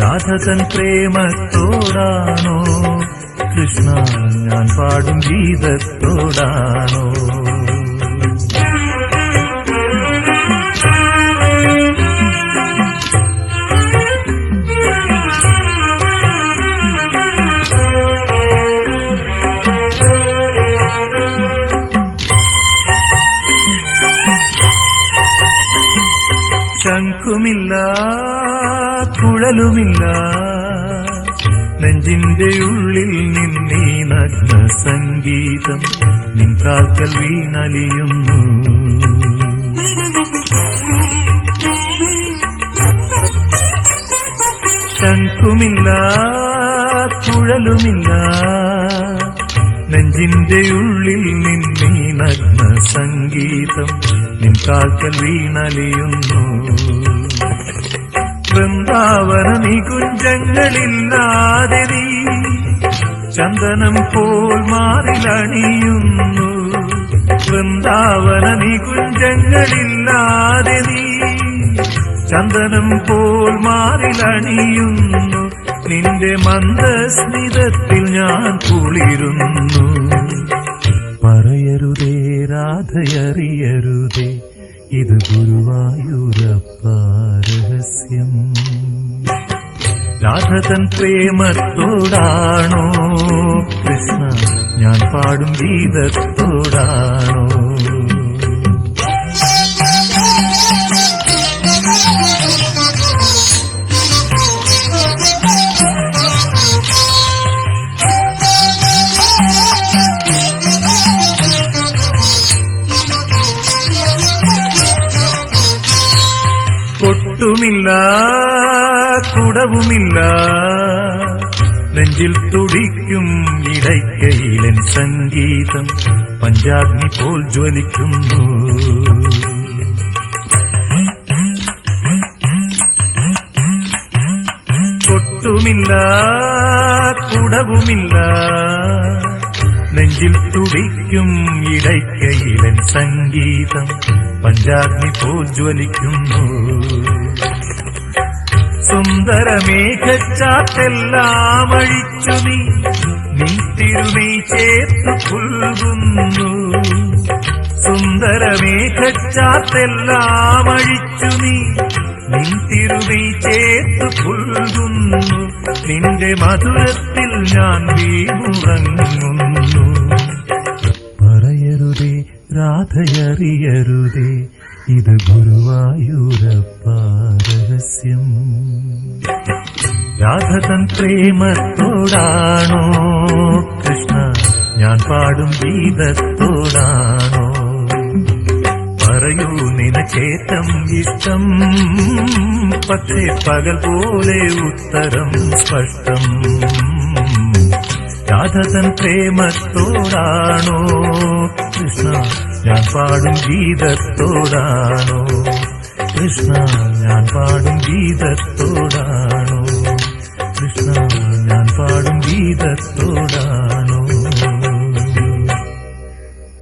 രാധതൻ പ്രേമത്തോടാണോ കൃഷ്ണ ഞാൻ പാടും ഗീതത്തോടാണോ ശംഖുമില്ല കുഴലുമില്ല നെഞ്ചിന്റെ ഉള്ളിൽ നിന്നീ നഗ്ന സംഗീതം നിൻ വീണലിയുന്നു. ശംഖുമില്ല കുഴലുമില്ല നെഞ്ചിന്റെ ഉള്ളിൽ നിന്നീ നഗ്ന സംഗീതം നിൻ കാൽക്കൽ വീണലിയുന്നു. വൃന്ദാവന നികുഞ്ചങ്ങളില്ലാതെ നീ ചന്ദനം പോൽ മാറിലണിയുന്നു. വൃന്ദാവന നികുഞ്ചങ്ങളില്ലാതെ നീ ചന്ദനം പോൽ മാറിലണിയുന്നു. നിന്റെ മന്ദസ്മിതത്തിൽ ഞാൻ കുളിരുന്നു. പറയരുതേ രാധയറിയരുതേ. ഇത് ഗുരുവായൂരപ്പ രഹസ്യം രാധതൻ പ്രേമത്തോടാണോ? കൃഷ്ണ ഞാൻ പാടും ഗീതത്തോടാണോ? കൊട്ടുമില്ല കുടവുമില്ല നെഞ്ചിൽ തുടിക്കും ഇടയ്ക്കയിലൻ സംഗീതം പഞ്ചാഗ്നി പോൽ ജ്വലിക്കുന്നു. കൊട്ടുമില്ല കുടവുമില്ല നെഞ്ചിൽ തുടിക്കും ഇടയ്ക്കയിലൻ സംഗീതം പഞ്ചാഗ്നി പോൽ ജ്വലിക്കുന്നു. സുന്ദരമേഘച്ചാത്തെല്ലാം അഴിച്ചു നീ. നീ തിരുമൈ ചേർത്തു പുൽകുന്നു സുന്ദരമേഘച്ചാത്തെല്ലാം അഴിച്ചു നീ. നിൻ തിരുമൈ ചേർത്തു പുൽകുന്നു നിന്റെ മധുരത്തിൽ ഞാൻ വീണുറങ്ങുന്നു. പറയരുതേ രാധയറിയരുതേ ഇത് ഗുരുവായൂരപ്പ രഹസ്യം. രാധതൻ പ്രേമത്തോടാണോ കൃഷ്ണ? ഞാൻ പാടും ഗീതത്തോടാണോ? പറയൂ നിനക്കേറ്റം ഇഷ്ടം. പക്ഷേ പകൽ പോലെ ഉത്തരം സ്പഷ്ടം. രാധതൻ പ്രേമത്തോടാണോ കൃഷ്ണ? ഞാൻ പാടും ഗീതത്തോടാണോ? കൃഷ്ണ ഞാൻ പാടും ഗീതത്തോടാണോ